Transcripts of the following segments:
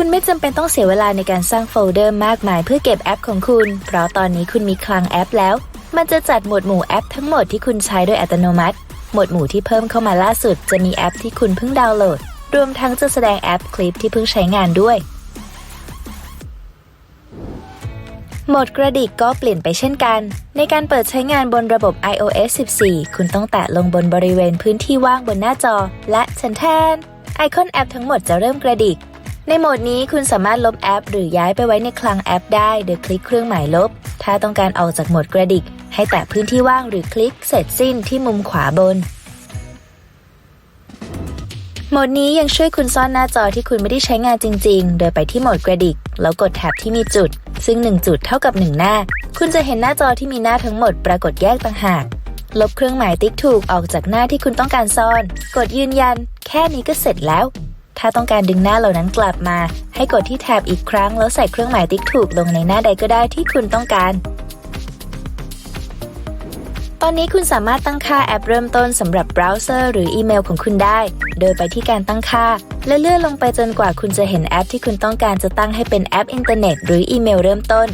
คุณไม่จำเป็นต้องเสียเวลาในการสร้างโฟลเดอร์มากมายเพื่อเก็บแอปของคุณ เพราะตอนนี้คุณมีคลังแอปแล้ว มันจะจัดหมวดหมู่แอปทั้งหมดที่คุณใช้โดยอัตโนมัติ หมวดหมู่ที่เพิ่มเข้ามาล่าสุด จะมีแอปที่คุณเพิ่งดาวน์โหลด รวมทั้งจะแสดงแอปคลิปที่เพิ่งใช้งานด้วย โหมดกระดิกก็เปลี่ยนไปเช่นกัน ในการเปิดใช้งานบนระบบ iOS 14 คุณต้องแตะลงบนบริเวณพื้นที่ว่างบนหน้าจอ และชันแทนไอคอนแอปทั้งหมดจะเริ่มกระดิก ในโหมดนี้คุณสามารถลบแอป หรือย้ายไปไว้ในคลังแอปได้โดยคลิกเครื่องหมายลบ ถ้าต้องการออกจากโหมดกระดิก ให้แตะพื้นที่ว่างหรือคลิกเสร็จสิ้นที่มุมขวาบน โหมดนี้ยังช่วยคุณซ่อนหน้าจอที่คุณไม่ได้ใช้งานจริง ๆ โดยไปที่โหมดกระดิก แล้วกดแท็บที่มีจุด ซึ่ง 1 จุดเท่ากับ 1 หน้า คุณจะเห็นหน้าจอที่มีหน้าทั้งหมดปรากฏแยกต่างหาก ลบเครื่องหมายติ๊กถูกออกจากหน้าที่คุณต้องการซ่อน กดยืนยัน แค่นี้ก็เสร็จแล้ว ถ้าต้องการดึงหน้าเหล่านั้นกลับมา ให้กดที่แท็บอีกครั้งแล้วใส่เครื่องหมายติ๊กถูกลงในหน้าใดก็ได้ที่คุณต้องการ ตอนนี้คุณสามารถตั้งค่าแอปเริ่มต้นสำหรับเบราว์เซอร์หรืออีเมลของคุณได้ โดยไปที่การตั้งค่า และเลื่อนลงไปจนกว่าคุณจะเห็นแอปที่คุณต้องการจะตั้งให้เป็นแอปอินเทอร์เน็ตหรืออีเมลเริ่มต้น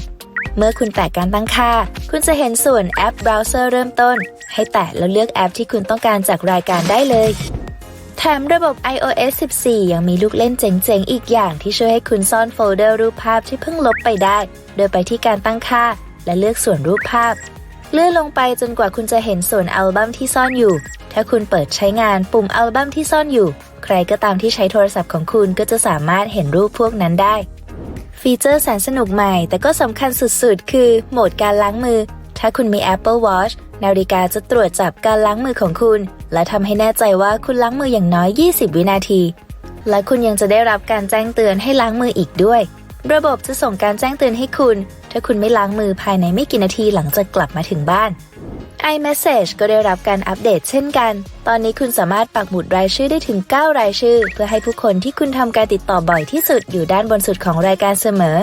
เมื่อคุณแตะการตั้งค่า คุณจะเห็นส่วนแอปเบราว์เซอร์เริ่มต้น ให้แตะแล้วเลือกแอปที่คุณต้องการจากรายการได้เลย แถมระบบ iOS 14 ยังมีลูกเล่นเจ๋งๆ อีกอย่างที่ช่วยให้คุณซ่อนโฟลเดอร์รูปภาพที่เพิ่งลบไปได้ โดยไปที่การตั้งค่า และเลือกส่วนรูปภาพ เลื่อนลงไปจนกว่าคุณจะเห็นส่วนอัลบั้มที่ซ่อนอยู่ ถ้าคุณเปิดใช้งานปุ่มอัลบั้มที่ซ่อนอยู่ ใครก็ตามที่ใช้โทรศัพท์ของคุณก็จะสามารถเห็นรูปพวกนั้นได้ ฟีเจอร์แสนสนุกใหม่ แต่ก็สำคัญสุดๆ คือ โหมดการล้างมือ ถ้าคุณมี Apple Watch นาฬิกาจะตรวจจับการล้างมือของคุณ และทำให้แน่ใจว่าคุณล้างมืออย่างน้อย 20 วินาที และคุณยังจะได้รับการแจ้งเตือนให้ล้างมืออีกด้วย ระบบจะส่งการแจ้งเตือนให้คุณ ถ้าคุณไม่ล้างมือภายในไม่กี่นาทีหลังจากกลับมาถึงบ้าน iMessage ก็ได้รับการอัปเดตเช่นกัน ตอนนี้คุณสามารถปักหมุดรายชื่อได้ถึง 9 รายชื่อ เพื่อให้ผู้คนที่คุณทำการติดต่อบ่อยที่สุดอยู่ด้านบนสุดของรายการเสมอ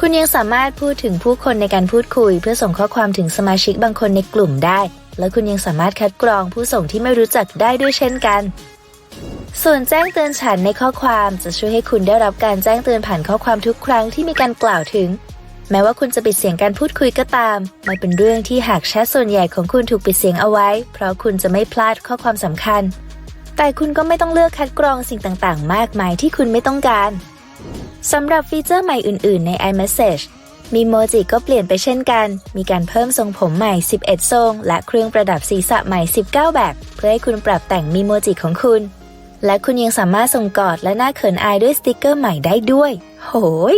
คุณยังสามารถพูดถึงผู้คนในการพูดคุย เพื่อส่งข้อความถึงสมาชิกบางคนในกลุ่มได้ และคุณยังสามารถคัดกรองผู้ส่งที่ไม่รู้จักได้ด้วยเช่นกัน ส่วนแจ้งเตือนฉันในข้อความจะช่วยให้คุณได้รับการแจ้งเตือนผ่านข้อความทุกครั้งที่มีการกล่าวถึง แม้ว่าคุณจะปิดเสียงการพูดคุยก็ตาม มันเป็นเรื่องที่หากแชทส่วนใหญ่ของคุณถูกปิดเสียงเอาไว้ เพราะคุณจะไม่พลาดข้อความสำคัญ แต่คุณก็ไม่ต้องเลือกคัดกรองสิ่งต่างๆ มากมายที่คุณไม่ต้องการสำหรับฟีเจอร์ใหม่อื่น ๆ ใน iMessage มีโมจิก็เปลี่ยนไปเช่นกัน มีการเพิ่มทรงผมใหม่ 11 ทรง และเครื่องประดับศีรษะใหม่ 19 แบบ เพื่อให้คุณปรับแต่งมีโมจิของคุณ และคุณยังสามารถส่งกอดและหน้าเขินอายด้วยสติกเกอร์ใหม่ได้ด้วย โหย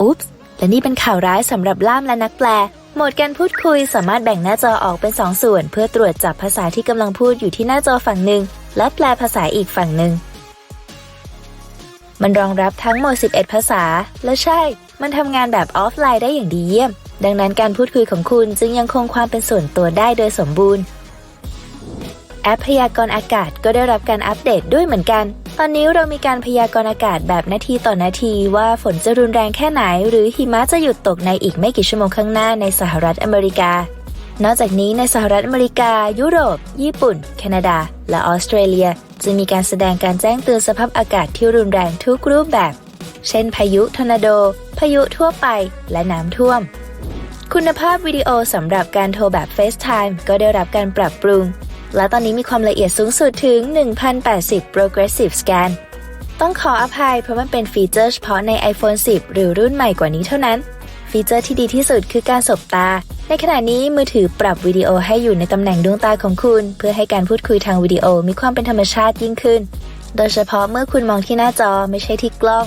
อุ๊ปส์และนี่เป็นข่าวร้ายสำหรับล่ามและนักแปล โหมดการพูดคุยสามารถแบ่งหน้าจอออกเป็น 2 ส่วน เพื่อตรวจจับภาษาที่กำลังพูดอยู่ที่หน้าจอฝั่งหนึ่ง และแปลภาษาอีกฝั่งหนึ่ง มันรองรับทั้งหมด 11 ภาษา และใช่ มันทำงานแบบออฟไลน์ได้อย่างดีเยี่ยม ดังนั้นการพูดคุยของคุณจึงยังคงความเป็นส่วนตัวได้โดยสมบูรณ์ แอปพยากรณ์อากาศก็ได้รับการอัปเดตด้วยเหมือนกัน ตอนนี้เรามีการพยากรณ์อากาศแบบนาทีต่อนาทีว่าฝนจะรุนแรงแค่ไหน หรือหิมะจะหยุดตกในอีกไม่กี่ชั่วโมงข้างหน้าในสหรัฐอเมริกา นอกจากนี้ในสหรัฐอเมริกา ยุโรป ญี่ปุ่น แคนาดา และออสเตรเลีย จะมีการแสดงการแจ้งเตือนสภาพอากาศที่รุนแรงทุกรูปแบบ เช่นพายุทอร์นาโด พายุทั่วไป และน้ำท่วม คุณภาพวิดีโอสำหรับการโทรแบบ FaceTime ก็ได้รับการปรับปรุง และตอนนี้มีความละเอียดสูงสุดถึง 1080 Progressive Scan ต้องขออภัยเพราะมันเป็นฟีเจอร์เฉพาะใน iPhone 10 หรือรุ่นใหม่กว่านี้เท่านั้น ฟีเจอร์ที่ดีที่สุดคือการสบตา ในขณะนี้มือถือปรับวิดีโอให้อยู่ในตำแหน่งดวงตาของคุณ เพื่อให้การพูดคุยทางวิดีโอมีความเป็นธรรมชาติยิ่งขึ้น โดยเฉพาะเมื่อคุณมองที่หน้าจอไม่ใช่ที่กล้อง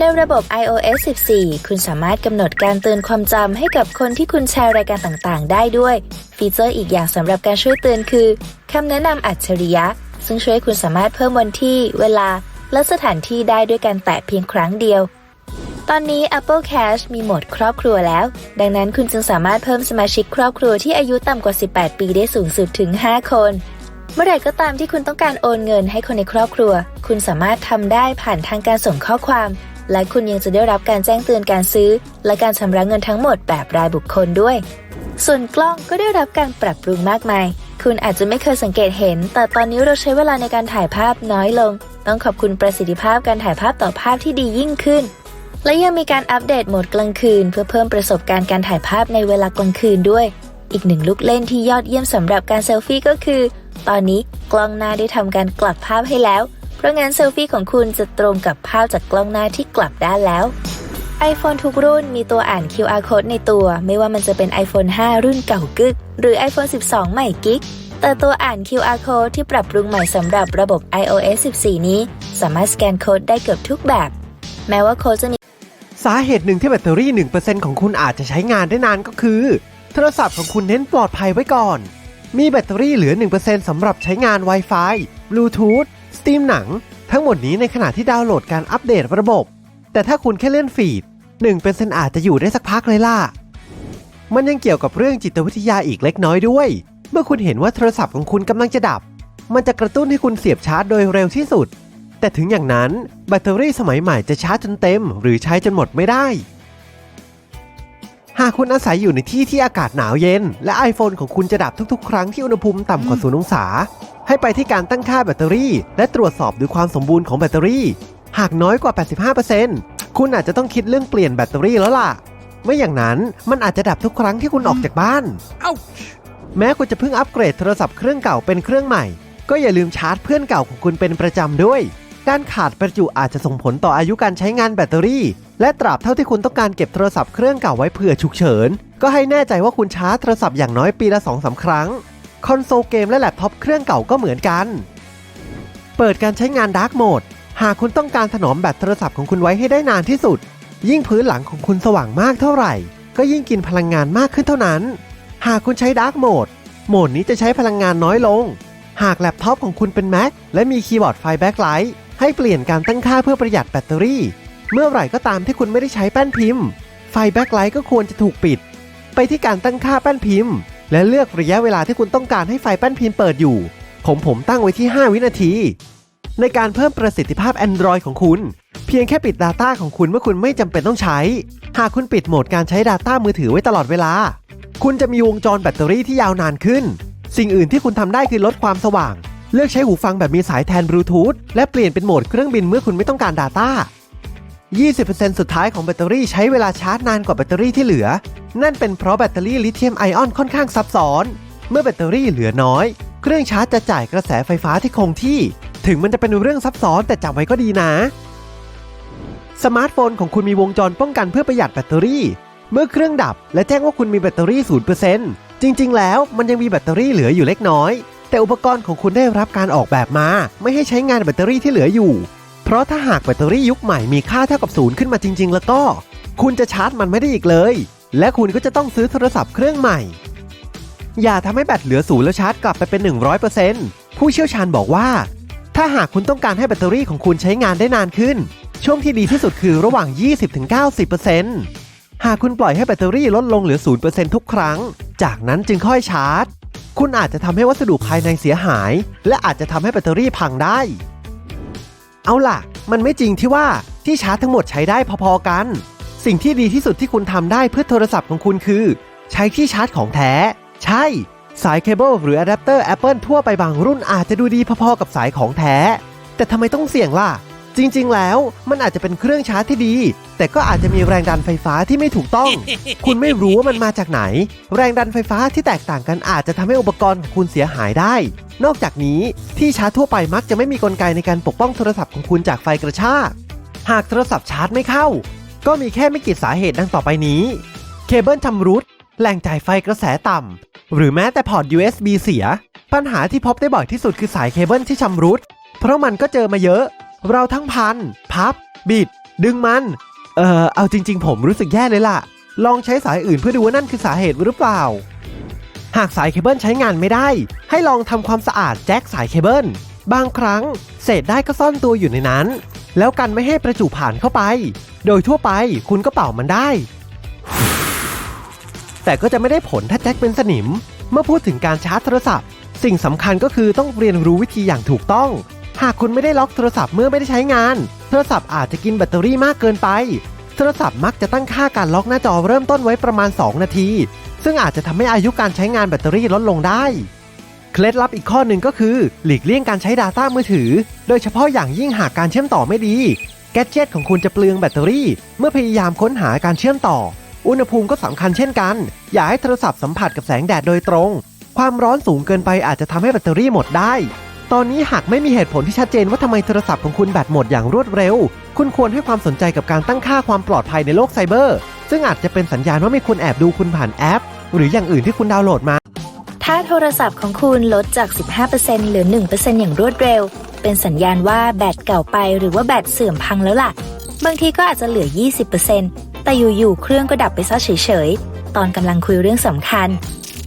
ในระบบ iOS 14 คุณสามารถกำหนดการเตือนความจำให้กับคนที่คุณแชร์รายการต่างๆ ได้ด้วย ฟีเจอร์อีกอย่างสำหรับการช่วยเตือนคือคำแนะนำอัจฉริยะ ซึ่งช่วยให้คุณสามารถเพิ่มวันที่ เวลา และสถานที่ได้ด้วยการแตะเพียงครั้งเดียว ตอนนี้ Apple Cash มีโหมดครอบครัวแล้ว ดังนั้นคุณจึงสามารถเพิ่มสมาชิกครอบครัวที่อายุต่ำกว่า 18 ปีได้สูงสุดถึง 5 คนเมื่อไหร่ก็ตามที่คุณต้องการโอนเงินให้คนในครอบครัว คุณสามารถทำได้ผ่านทางการส่งข้อความ และคุณยังจะได้รับการแจ้งเตือนการซื้อ และการชำระเงินทั้งหมดแบบรายบุคคลด้วย ส่วนกล้องก็ได้รับการปรับปรุงมากมาย คุณอาจจะไม่เคยสังเกตเห็น แต่ตอนนี้เราใช้เวลาในการถ่ายภาพน้อยลง ต้องขอบคุณประสิทธิภาพการถ่ายภาพต่อภาพที่ดียิ่งขึ้น และยังมีการอัปเดตโหมดกลางคืน เพื่อเพิ่มประสบการณ์การถ่ายภาพในเวลากลางคืนด้วย อีกหนึ่งลูกเล่นที่ยอดเยี่ยมสำหรับการเซลฟี่ก็คือ ตอนนี้กล้องหน้าได้ทำการกลับภาพให้แล้ว เพราะงั้นเซลฟี่ของคุณจะตรงกับภาพจากกล้องหน้าที่กลับด้านแล้ว iPhone ทุกรุ่นมีตัวอ่าน QR code ในตัว ไม่ว่ามันจะเป็น iPhone 5 รุ่นเก่ากึก หรือ iPhone 12 ใหม่กิ๊กแต่ตัวอ่าน QR code ที่ปรับปรุงใหม่สำหรับระบบ iOS 14 นี้ สามารถสแกนโค้ดได้เกือบทุกแบบ แม้ว่าโค้ดจะมีสาเหตุหนึ่งที่แบตเตอรี่ 1%ของคุณอาจจะใช้งานได้นานก็คือ โทรศัพท์ของคุณเน้นปลอดภัยไว้ก่อน มีแบตเตอรี่เหลือ 1%สำหรับใช้งาน Wi-Fi Bluetooth Steam หนัง ทั้งหมดนี้ในขณะที่ดาวน์โหลดการอัปเดตระบบ แต่ถ้าคุณแค่เล่นฟีด1%อาจจะอยู่ได้สักพักเลยล่ะ มันยังเกี่ยวกับเรื่องจิตวิทยาอีกเล็กน้อยด้วย เมื่อคุณเห็นว่าโทรศัพท์ของคุณกำลังจะดับ มันจะกระตุ้นให้คุณเสียบชาร์จโดยเร็วที่สุด แต่ถึงอย่างนั้นแบตเตอรี่สมัยใหม่จะชาร์จจนเต็ม หรือใช้จนหมดไม่ได้ หากคุณอาศัยอยู่ในที่ที่อากาศหนาวเย็น และ iPhone ของคุณจะดับทุกๆ ครั้งที่อุณหภูมิต่ำกว่าศูนย์องศา ให้ไปที่การตั้งค่าแบตเตอรี่ และตรวจสอบดูความสมบูรณ์ของแบตเตอรี่ หากน้อยกว่า 85%คุณอาจจะต้องคิดเรื่องเปลี่ยนแบตเตอรี่แล้วล่ะ ไม่อย่างนั้นมันอาจจะดับทุกครั้งที่คุณออกจากบ้านแม้คุณจะเพิ่งอัปเกรดโทรศัพท์เครื่องเก่าเป็นเครื่องใหม่ ก็อย่าลืมชาร์จเพื่อนเก่าของคุณเป็นประจำด้วย การขาดประจุอาจจะส่งผลต่ออายุการใช้งานแบตเตอรี่ และตราบเท่าที่คุณต้องการเก็บโทรศัพท์เครื่องเก่าไว้เผื่อฉุกเฉิน ก็ให้แน่ใจว่าคุณชาร์จโทรศัพท์อย่างน้อยปีละ2อสาครั้ง คอนโซลเกมและแล็ปท็อปเครื่องเก่าก็เหมือนกัน เปิดการใช้งานดาร์กโหมดหากคุณต้องการถนอมแบตโทรศัพท์ของคุณไว้ให้ได้นานที่สุด ยิ่งพื้นหลังของคุณสว่างมากเท่าไหร่ ก็ยิ่งกินพลังงานมากขึ้นเท่านั้น หากคุณใช้ดาร์กโหมดโหมดนี้จะใช้พลังงานน้อยลง หากแล็ปท็อปของคุณเป็น Mac และมีคีย์บอร์ดไฟแบ็คไลท์ให้เปลี่ยนการตั้งค่าเพื่อประหยัดแบตเตอรี่ เมื่อไหร่ก็ตามที่คุณไม่ได้ใช้แป้นพิมพ์ ไฟแบ็คไลท์ก็ควรจะถูกปิด ไปที่การตั้งค่าแป้นพิมพ์ และเลือกระยะเวลาที่คุณต้องการให้ไฟแป้นพิมพ์เปิดอยู่ ผมผมตั้งไว้ที่ 5 วินาที ในการเพิ่มประสิทธิภาพ Android ของคุณ เพียงแค่ปิด Data ของคุณเมื่อคุณไม่จำเป็นต้องใช้ หากคุณปิดโหมดการใช้ Data มือถือไว้ตลอดเวลา คุณจะมีวงจรแบตเตอรี่ที่ยาวนานขึ้น สิ่งอื่นที่คุณทำได้คือลดความสว่าง เลือกใช้หูฟังแบบมีสายแทนบลูทูธและเปลี่ยนเป็นโหมดเครื่องบินเมื่อคุณไม่ต้องการ Data 20%สุดท้ายของแบตเตอรี่ใช้เวลาชาร์จนานกว่าแบตเตอรี่ที่เหลือ นั่นเป็นเพราะแบตเตอรี่ลิเธียมไอออนค่อนข้างซับซ้อน เมื่อแบตเตอรี่เหลือน้อย เครื่องชาร์จจะจ่ายกระแสไฟฟ้าที่คงที่ ถึงมันจะเป็นเรื่องซับซ้อนแต่จำไว้ก็ดีนะ สมาร์ทโฟนของคุณมีวงจรป้องกันเพื่อประหยัดแบตเตอรี่ เมื่อเครื่องดับ และแจ้งว่าคุณมีแบตเตอรี่ 0%จริง ๆ แล้วมันยังมีแบตเตอรี่เหลืออยู่เล็กน้อย แต่อุปกรณ์ของคุณได้รับการออกแบบมา ไม่ให้ใช้งานแบตเตอรี่ที่เหลืออยู่ เพราะถ้าหากแบตเตอรี่ยุคใหม่มีค่าเท่ากับศูนย์ขึ้นมาจริง ๆ แล้วก็ คุณจะชาร์จมันไม่ได้อีกเลย และคุณก็จะต้องซื้อโทรศัพท์เครื่องใหม่ อย่าทำให้แบตเหลือศูนย์แล้วชาร์จกลับไปเป็น 100%ผู้เชี่ยวชาญบอกว่า ถ้าหากคุณต้องการให้แบตเตอรี่ของคุณใช้งานได้นานขึ้น ช่วงที่ดีที่สุดคือระหว่าง 20-90%หากคุณปล่อยให้แบตเตอรี่ลดลงเหลือ 0%ทุกครั้ง จากนั้นจึงค่อยชาร์จ คุณอาจจะทำให้วัสดุภายในเสียหาย และอาจจะทำให้แบตเตอรี่พังได้ เอาล่ะ มันไม่จริงที่ว่าที่ชาร์จทั้งหมดใช้ได้พอๆกัน สิ่งที่ดีที่สุดที่คุณทำได้เพื่อโทรศัพท์ของคุณคือ ใช้ที่ชาร์จของแท้ ใช่ สายเคเบิลหรืออะแดปเตอร์ Apple ทั่วไปบางรุ่นอาจจะดูดีพอๆกับสายของแท้ แต่ทำไมต้องเสี่ยงล่ะ จริง ๆ แล้วมันอาจจะเป็นเครื่องชาร์จที่ดี แต่ก็อาจจะมีแรงดันไฟฟ้าที่ไม่ถูกต้อง คุณไม่รู้ว่ามันมาจากไหน แรงดันไฟฟ้าที่แตกต่างกันอาจจะทำให้อุปกรณ์ของคุณเสียหายได้ นอกจากนี้ที่ชาร์จทั่วไปมักจะไม่มีกลไกในการปกป้องโทรศัพท์ของคุณจากไฟกระชากหากโทรศัพท์ชาร์จไม่เข้า ก็มีแค่ไม่กี่สาเหตุดังต่อไปนี้ เคเบิลชำรุด แหล่งจ่ายไฟกระแสต่ำ หรือแม้แต่พอร์ต USB เสีย ปัญหาที่พบได้บ่อยที่สุดคือสายเคเบิลที่ชำรุด เพราะมันก็เจอมาเยอะ เราทั้งพัน พับ บิด ดึงมัน เอ่อเอาจริง ๆ ผมรู้สึกแย่เลยล่ะ ลองใช้สายอื่นเพื่อดูว่านั่นคือสาเหตุหรือเปล่า หากสายเคเบิลใช้งานไม่ได้ ให้ลองทำความสะอาดแจ็คสายเคเบิลบางครั้ง เศษได้ก็ซ่อนตัวอยู่ในนั้น แล้วกันไม่ให้ประจุผ่านเข้าไป โดยทั่วไปคุณก็เป่ามันได้ แต่ก็จะไม่ได้ผลถ้าแจ็คเป็นสนิม เมื่อพูดถึงการชาร์จโทรศัพท์ สิ่งสำคัญก็คือต้องเรียนรู้วิธีอย่างถูกต้อง หากคุณไม่ได้ล็อกโทรศัพท์เมื่อไม่ได้ใช้งาน โทรศัพท์อาจจะกินแบตเตอรี่มากเกินไป โทรศัพท์มักจะตั้งค่าการล็อกหน้าจอเริ่มต้นไว้ประมาณ 2 นาที ซึ่งอาจจะทำให้อายุการใช้งานแบตเตอรี่ลดลงได้ เคล็ดลับอีกข้อหนึ่งก็คือ หลีกเลี่ยงการใช้ Data มือถือ โดยเฉพาะอย่างยิ่งหากการเชื่อมต่อไม่ดี แกดเจตของคุณจะเปลืองแบตเตอรี่ เมื่อพยายามค้นหาการเชื่อมต่อ อุณหภูมิก็สำคัญเช่นกัน อย่าให้โทรศัพท์สัมผัสกับแสงแดดโดยตรง ความร้อนสูงเกินไปอาจจะทำให้แบตเตอรี่หมดได้ ตอนนี้หากไม่มีเหตุผลที่ชัดเจนว่าทำไมโทรศัพท์ของคุณแบตหมดอย่างรวดเร็ว คุณควรให้ความสนใจกับการตั้งค่าความปลอดภัยในโลกไซเบอร์ ซึ่งอาจจะเป็นสัญญาณว่ามีคนแอบดูคุณผ่านแอป หรืออย่างอื่นที่คุณดาวน์โหลดมา ถ้าโทรศัพท์ของคุณลดจาก 15%เหลือ 1%อย่างรวดเร็ว เป็นสัญญาณว่าแบตเก่าไปหรือว่าแบตเสื่อมพังแล้วล่ะ บางทีก็อาจจะเหลือ 20%แต่อยู่ๆเครื่องก็ดับไปซะเฉยๆ ตอนกำลังคุยเรื่องสำคัญ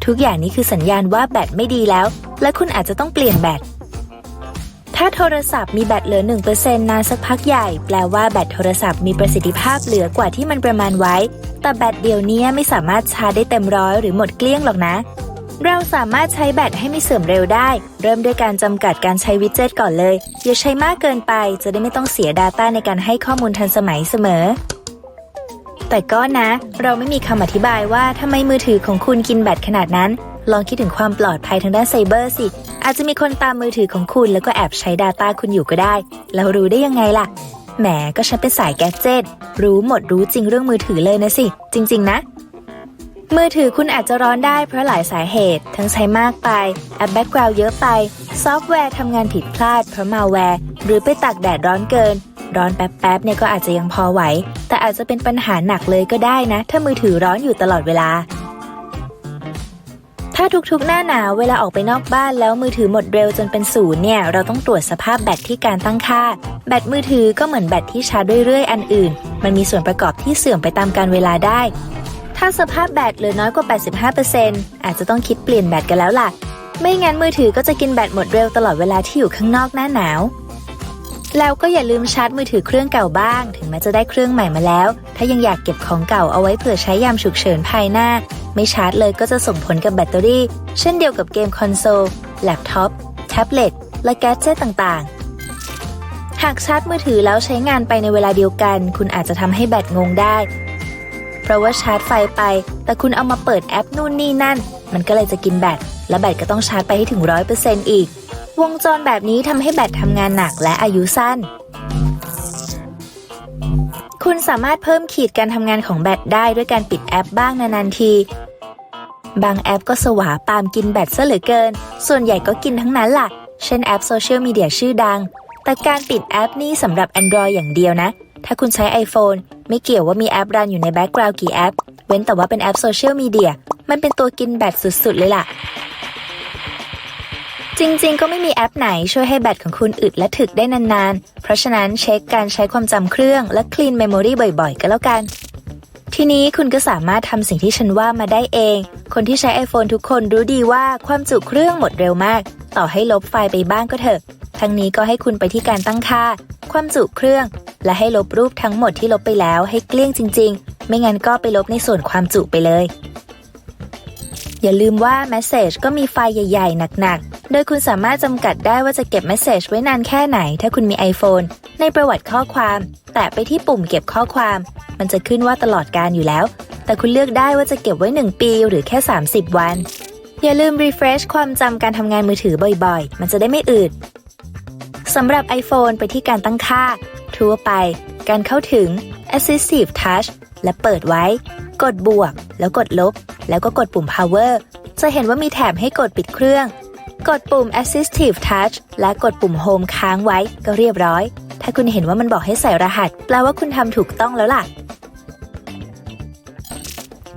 ทุกอย่างนี้คือสัญญาณว่าแบตไม่ดีแล้ว และคุณอาจจะต้องเปลี่ยนแบต ถ้าโทรศัพท์มีแบตเหลือ 1%นานสักพักใหญ่ แปลว่าแบตโทรศัพท์มีประสิทธิภาพเหลือกว่าที่มันประมาณไว้ แต่แบตเดียวนี้ไม่สามารถชาร์จได้เต็มร้อยหรือหมดเกลี้ยงหรอกนะ เราสามารถใช้แบตให้ไม่เสื่อมเร็วได้ เริ่มด้วยการจำกัดการใช้วิดเจ็ตก่อนเลย อย่าใช้มากเกินไป จะได้ไม่ต้องเสีย Data ในการให้ข้อมูลทันสมัยเสมอ แต่ก็นะ เราไม่มีคำอธิบายว่าทำไมมือถือของคุณกินแบตขนาดนั้น ลองคิดถึงความปลอดภัยทางด้านไซเบอร์สิ อาจจะมีคนตามมือถือของคุณ แล้วก็แอบใช้ Data คุณอยู่ก็ได้ แล้วรู้ได้ยังไงล่ะ แหมก็ฉันเป็นสายแกดเจ็ตรู้หมดรู้จริงเรื่องมือถือเลยนะสิ จริง ๆ นะ มือถือคุณอาจจะร้อนได้เพราะหลายสาเหตุ ทั้งใช้มากไปแอปแบ็กกราวด์เยอะไป ซอฟต์แวร์ทำงานผิดพลาดเพราะมาแวร์ หรือไปตากแดดร้อนเกิน ร้อนแป๊บๆเนี่ยก็อาจจะยังพอไหว แต่อาจจะเป็นปัญหาหนักเลยก็ได้นะ ถ้ามือถือร้อนอยู่ตลอดเวลา ถ้าทุกๆหน้าหนาวเวลาออกไปนอกบ้านแล้วมือถือหมดเร็วจนเป็นศูนย์เนี่ยเราต้องตรวจสภาพแบตที่การตั้งค่า แบตมือถือก็เหมือนแบตที่ชาร์จด้วยเรื่อยอันอื่น มันมีส่วนประกอบที่เสื่อมไปตามการเวลาได้ ถ้าสภาพแบตเหลือน้อยกว่า 85%อาจจะต้องคิดเปลี่ยนแบตกันแล้วล่ะ ไม่งั้นมือถือก็จะกินแบตหมดเร็วตลอดเวลาที่อยู่ข้างนอกหน้าหนาว แล้วก็อย่าลืมชาร์จมือถือเครื่องเก่าบ้าง ถึงแม้จะได้เครื่องใหม่มาแล้ว ถ้ายังอยากเก็บของเก่าเอาไว้เผื่อใช้ยามฉุกเฉินภายหน้า ไม่ชาร์จเลยก็จะส่งผลกับแบตเตอรี่ เช่นเดียวกับเกมคอนโซล แล็ปท็อป แท็บเล็ต และแกดเจตต่างๆหากชาร์จมือถือแล้วใช้งานไปในเวลาเดียวกัน คุณอาจจะทำให้แบตงงได้ ราะว่าชาร์จไฟไป แต่คุณเอามาเปิดแอปนู่นนี่นั่น มันก็เลยจะกินแบต และแบตก็ต้องชาร์จไปให้ถึง 100%อีก วงจรแบบนี้ทำให้แบตทำงานหนักและอายุสั้น คุณสามารถเพิ่มขีดการทำงานของแบตได้ด้วยการปิดแอปบ้างนานๆที บางแอปก็สวาปามกินแบตซะเหลือเกิน ส่วนใหญ่ก็กินทั้งนั้นล่ะ เช่นแอปโซเชียลมีเดียชื่อดัง แต่การปิดแอปนี่สำหรับ Android อย่างเดียวนะ ถ้าคุณใช้ iPhone ไม่เกี่ยวว่ามีแอปรันอยู่ในแบ็กกราวด์กี่แอป เว้นแต่ว่าเป็นแอปโซเชียลมีเดีย มันเป็นตัวกินแบตสุด ๆ เลยล่ะ จริงๆ ก็ไม่มีแอปไหนช่วยให้แบตของคุณอึดและถึกได้นานๆ เพราะฉะนั้นเช็คการใช้ความจำเครื่องและ clean memory บ่อยๆ ก็แล้วกัน ทีนี้คุณก็สามารถทำสิ่งที่ฉันว่ามาได้เอง คนที่ใช้ iPhone ทุกคนรู้ดีว่าความจุเครื่องหมดเร็วมาก ต่อให้ลบไฟล์ไปบ้างก็เถอะ ทั้งนี้ก็ให้คุณไปที่การตั้งค่า ความจุเครื่อง และให้ลบรูปทั้งหมดที่ลบไปแล้วให้เกลี้ยงจริง ๆ ไม่งั้นก็ไปลบในส่วนความจุไปเลย อย่าลืมว่า Message ก็มีไฟล์ใหญ่ ๆ หนัก ๆ โดยคุณสามารถจำกัดได้ว่าจะเก็บ Message ไว้นานแค่ไหน ถ้าคุณมี iPhone ในประวัติข้อความ แตะไปที่ปุ่มเก็บข้อความ มันจะขึ้นว่าตลอดการอยู่แล้ว แต่คุณเลือกได้ว่าจะเก็บไว้ 1 ปีหรือแค่ 30 วัน อย่าลืม refresh ความจำการทำงานมือถือบ่อย ๆ มันจะได้ไม่อืด สำหรับ iPhone ไปที่การตั้งค่า ทั่วไป การเข้าถึง Assistive Touch และเปิดไว้ กดบวก แล้วกดลบ แล้วก็กดปุ่ม power จะเห็นว่ามีแถบให้กดปิดเครื่อง กดปุ่ม assistive touch และกดปุ่ม home ค้างไว้ก็เรียบร้อย ถ้าคุณเห็นว่ามันบอกให้ใส่รหัส แปลว่าคุณทำถูกต้องแล้วล่ะ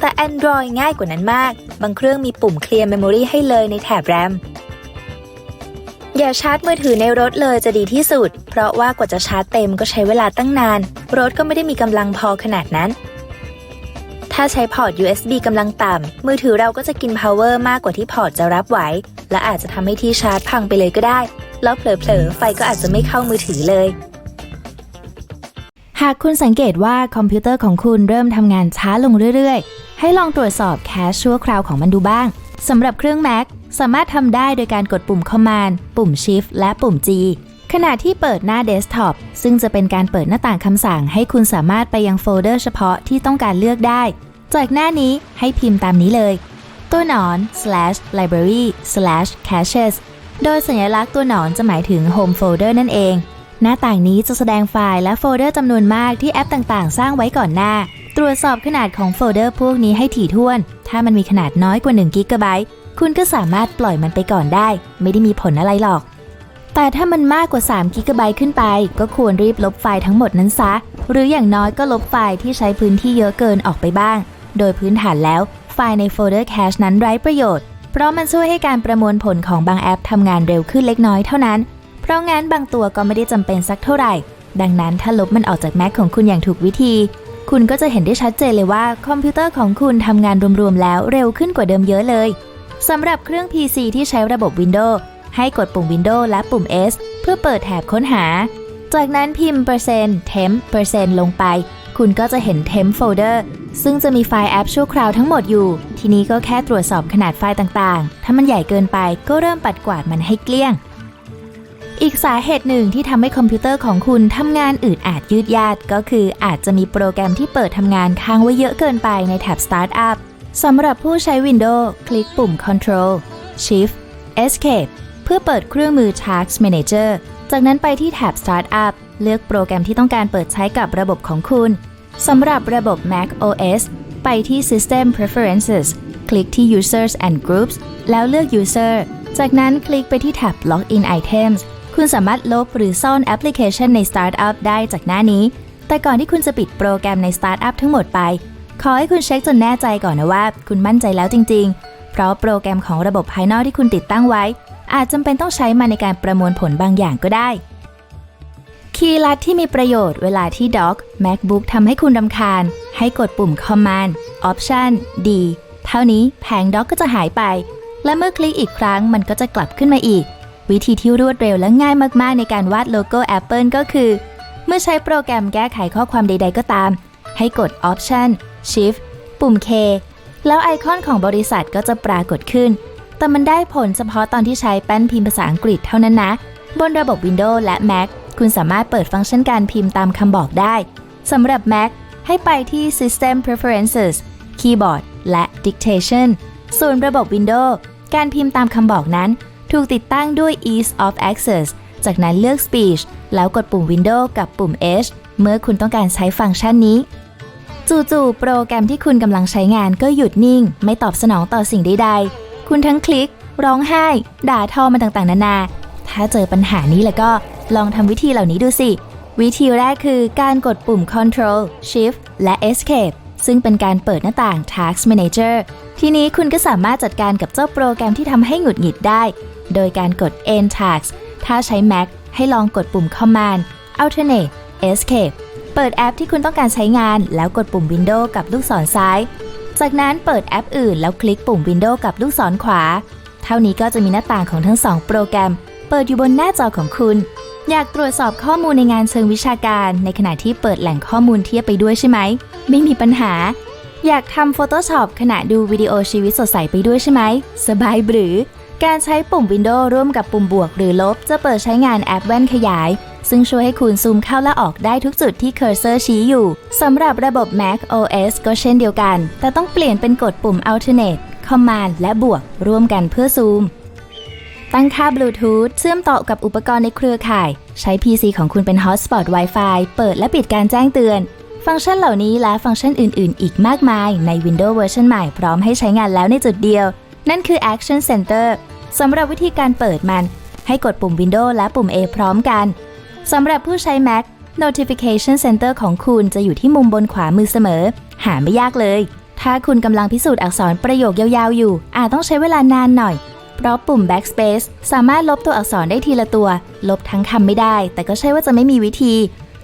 แต่ Android ง่ายกว่านั้นมาก บางเครื่องมีปุ่ม clear memory ให้เลยในแถบ RAM อย่าชาร์จมือถือในรถเลยจะดีที่สุด เพราะว่ากว่าจะชาร์จเต็มก็ใช้เวลาตั้งนาน รถก็ไม่ได้มีกำลังพอขนาดนั้น ถ้าใช้พอร์ต USB กำลังต่ำ มือถือเราก็จะกิน power มากกว่าที่พอร์ตจะรับไหว และอาจจะทำให้ที่ชาร์จพังไปเลยก็ได้ แล้วเผลอๆ ไฟก็อาจจะไม่เข้ามือถือเลย หากคุณสังเกตว่าคอมพิวเตอร์ของคุณเริ่มทำงานช้าลงเรื่อยๆ ให้ลองตรวจสอบแคชชั่วคราวของมันดูบ้างสำหรับเครื่อง Mac สามารถทำได้โดยการกดปุ่ม Command ปุ่ม Shift และปุ่ม G ขณะที่เปิดหน้าเดสก์ท็อปซึ่งจะเป็นการเปิดหน้าต่างคำสั่ง ให้คุณสามารถไปยังโฟลเดอร์เฉพาะที่ต้องการเลือกได้ จากหน้านี้ให้พิมพ์ตามนี้เลย ตัวหนอน slash library slash caches โดยสัญลักษณ์ตัวหนอนจะหมายถึง home folder นั่นเอง หน้าต่างนี้จะแสดงไฟล์และโฟลเดอร์จำนวนมากที่แอปต่างๆ สร้างไว้ก่อนหน้า ตรวจสอบขนาดของโฟลเดอร์พวกนี้ให้ถี่ถ้วน ถ้ามันมีขนาดน้อยกว่า1กิกะไบต์คุณก็สามารถปล่อยมันไปก่อนได้ ไม่ได้มีผลอะไรหรอก แต่ถ้ามันมากกว่า3กิกะไบต์ขึ้นไป ก็ควรรีบลบไฟล์ทั้งหมดนั้นซะ หรืออย่างน้อยก็ลบไฟล์ที่ใช้พื้นที่เยอะเกินออกไปบ้าง โดยพื้นฐานแล้ว ไฟล์ในโฟลเดอร์แคชนั้นไร้ประโยชน์ เพราะมันช่วยให้การประมวลผลของบางแอปทำงานเร็วขึ้นเล็กน้อยเท่านั้น เพราะงั้นบางตัวก็ไม่ได้จำเป็นสักเท่าไหร่ ดังนั้นถ้าลบมันออกจาก Mac ของคุณอย่างถูกวิธี คุณก็จะเห็นได้ชัดเจนเลยว่าคอมพิวเตอร์ของคุณทำงานรวมๆแล้วเร็วขึ้นกว่าเดิมเยอะเลยสำหรับเครื่อง PC ที่ใช้ระบบ Windows ให้กดปุ่ม Windows และปุ่ม S เพื่อเปิดแถบค้นหา จากนั้นพิมพ์ %temp ลงไป คุณก็จะเห็น temp folder ซึ่งจะมีไฟล์แอปชั่วคราวทั้งหมดอยู่ ทีนี้ก็แค่ตรวจสอบขนาดไฟล์ต่างๆ ถ้ามันใหญ่เกินไปก็เริ่มปัดกวาดมันให้เกลี้ยง อีกสาเหตุหนึ่งที่ทำให้คอมพิวเตอร์ของคุณทำงานอืดอาดยืดยาดก็คืออาจจะมีโปรแกรมที่เปิดทำงานค้างไว้เยอะเกินไปในแท็บ Startup สำหรับผู้ใช้ Windows คลิกปุ่ม Control Shift Escape เพื่อเปิดเครื่องมือ Task Manager จากนั้นไปที่แท็บ Startup เลือกโปรแกรมที่ต้องการเปิดใช้กับระบบของคุณ สำหรับระบบ Mac OS ไปที่ System Preferences คลิกที่ Users and Groups แล้วเลือก User จากนั้นคลิกไปที่แท็บ Login Items คุณสามารถลบหรือซ่อนแอปพลิเคชันใน Startup ได้จากหน้านี้ แต่ก่อนที่คุณจะปิดโปรแกรมใน Startup ทั้งหมดไป ขอให้คุณเช็คจนแน่ใจก่อนนะว่า คุณมั่นใจแล้วจริง ๆ เพราะโปรแกรมของระบบภายนอกที่คุณติดตั้งไว้ อาจจำเป็นต้องใช้มันในการประมวลผลบางอย่างก็ได้ คีย์ลัดที่มีประโยชน์เวลาที่ Doc MacBook ทำให้คุณรำคาญ ให้กดปุ่ม Command Option D เท่านี้แผง Doc ก็จะหายไป และเมื่อคลิกอีกครั้งมันก็จะกลับขึ้นมาอีก วิธีที่รวดเร็วและง่ายมากๆ ในการวาดโลโก้ Apple ก็คือ เมื่อใช้โปรแกรมแก้ไขข้อความใด ๆ ก็ตาม ให้กด Option Shift ปุ่ม K แล้วไอคอนของบริษัทก็จะปรากฏขึ้น แต่มันได้ผลเฉพาะตอนที่ใช้แป้นพิมพ์ภาษาอังกฤษเท่านั้นนะ บนระบบ Windows และ Mac คุณสามารถเปิดฟังก์ชันการพิมพ์ตามคำบอกได้สำหรับ Mac ให้ไปที่ System Preferences Keyboard และ Dictation ส่วนระบบ Windows การพิมพ์ตามคำบอกนั้น ถูกติดตั้งด้วย Ease of Access จากนั้นเลือก Speech แล้วกดปุ่ม Windows กับปุ่ม H เมื่อคุณต้องการใช้ฟังก์ชันนี้ จู่ๆ โปรแกรมที่คุณกำลังใช้งานก็หยุดนิ่ง ไม่ตอบสนองต่อสิ่งใดๆ คุณทั้งคลิก ร้องไห้ ด่าทอมันต่างๆ นานา ถ้าเจอปัญหานี้แล้วก็ลองทำวิธีเหล่านี้ดูสิ วิธีแรกคือการกดปุ่ม Control Shift และ Escape ซึ่งเป็นการเปิดหน้าต่าง Task Manager ทีนี้คุณก็สามารถจัดการกับเจ้าโปรแกรมที่ทำให้หงุดหงิดได้ โดยการกด End Task ถ้าใช้ Mac ให้ลองกดปุ่ม Command Alternate Escape เปิดแอปที่คุณต้องการใช้งาน แล้วกดปุ่ม Windows กับลูกศรซ้าย จากนั้นเปิดแอปอื่นแล้วคลิกปุ่ม Windows กับลูกศรขวา เท่านี้ก็จะมีหน้าต่างของทั้งสองโปรแกรม เปิดอยู่บนหน้าจอของคุณ อยากตรวจสอบข้อมูลในงานเชิงวิชาการ ในขณะที่เปิดแหล่งข้อมูลเทียบไปด้วยใช่ไหม ไม่มีปัญหา อยากทำ Photoshop ขณะดูวิดีโอชีวิตสดใสไปด้วยใช่ไหม สบายหรือ การใช้ปุ่ม Windows ร่วมกับปุ่มบวกหรือลบ จะเปิดใช้งานแอปแว่นขยาย ซึ่งช่วยให้คุณซูมเข้าและออกได้ทุกจุดที่เคอร์เซอร์ชี้อยู่สำหรับระบบ Mac OS ก็เช่นเดียวกัน แต่ต้องเปลี่ยนเป็นกดปุ่ม Alternate Command และบวกร่วมกันเพื่อซูม ตั้งค่าบลูทูธเชื่อมต่อกับอุปกรณ์ในเครือข่าย ใช้ PC ของคุณเป็น Hotspot Wi-Fi เปิดและปิดการแจ้งเตือน ฟังก์ชันเหล่านี้และฟังก์ชันอื่น ๆ อีกมากมายใน Windows เวอร์ชันใหม่พร้อมให้ใช้งานแล้วในจุดเดียว นั่นคือ Action Center สำหรับวิธีการเปิดมัน ให้กดปุ่ม Windows และปุ่ม A พร้อมกัน สำหรับผู้ใช้ Mac Notification Center ของคุณจะอยู่ที่มุมบนขวามือเสมอ หาไม่ยากเลย ถ้าคุณกำลังพิสูจน์อักษรประโยคยาวๆอยู่ อาจต้องใช้เวลานานหน่อย เพราะปุ่ม backspace สามารถลบตัวอักษรได้ทีละตัว ลบทั้งคำไม่ได้ แต่ก็ใช่ว่าจะไม่มีวิธี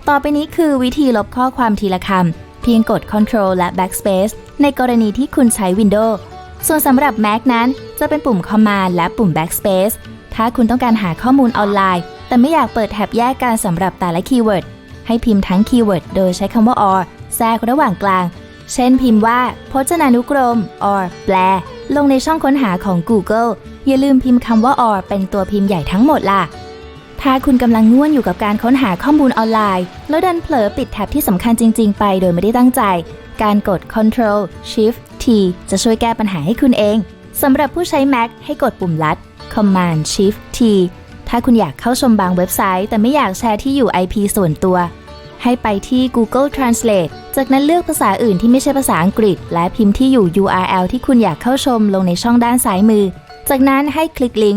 ต่อไปนี้คือวิธีลบข้อความทีละคำเพียงกด Ctrl และ backspace ในกรณีที่คุณใช้ Windows ส่วนสำหรับ Mac นั้นจะเป็นปุ่ม Command และปุ่ม backspace ถ้าคุณต้องการหาข้อมูลออนไลน์ แต่ไม่อยากเปิดแท็บแยกกันสำหรับแต่ละคีย์เวิร์ดให้พิมพ์ทั้งคีย์เวิร์ดโดยใช้คำว่า or แทรกระหว่างกลาง เช่นพิมพ์ว่า พจนานุกรม or แปล ลงในช่องค้นหาของ Google อย่าลืมพิมพ์คำว่า or เป็นตัวพิมพ์ใหญ่ทั้งหมดล่ะ ถ้าคุณกำลังง่วนอยู่กับการค้นหาข้อมูลออนไลน์ แล้วดันเผลอปิดแท็บที่สำคัญจริง ๆ ไปโดยไม่ได้ตั้งใจ การกด Control Shift T จะช่วยแก้ปัญหาให้คุณเองสำหรับผู้ใช้ Mac ให้กดปุ่มลัด Command Shift T ถ้าคุณอยากเข้าชมบางเว็บไซต์ แต่ไม่อยากแชร์ที่อยู่ IP ส่วนตัว ให้ไปที่ Google Translate จากนั้นเลือกภาษาอื่นที่ไม่ใช่ภาษาอังกฤษ และพิมพ์ที่อยู่ URL ที่คุณอยากเข้าชมลงในช่องด้านซ้ายมือ จากนั้นให้คลิกลิงก์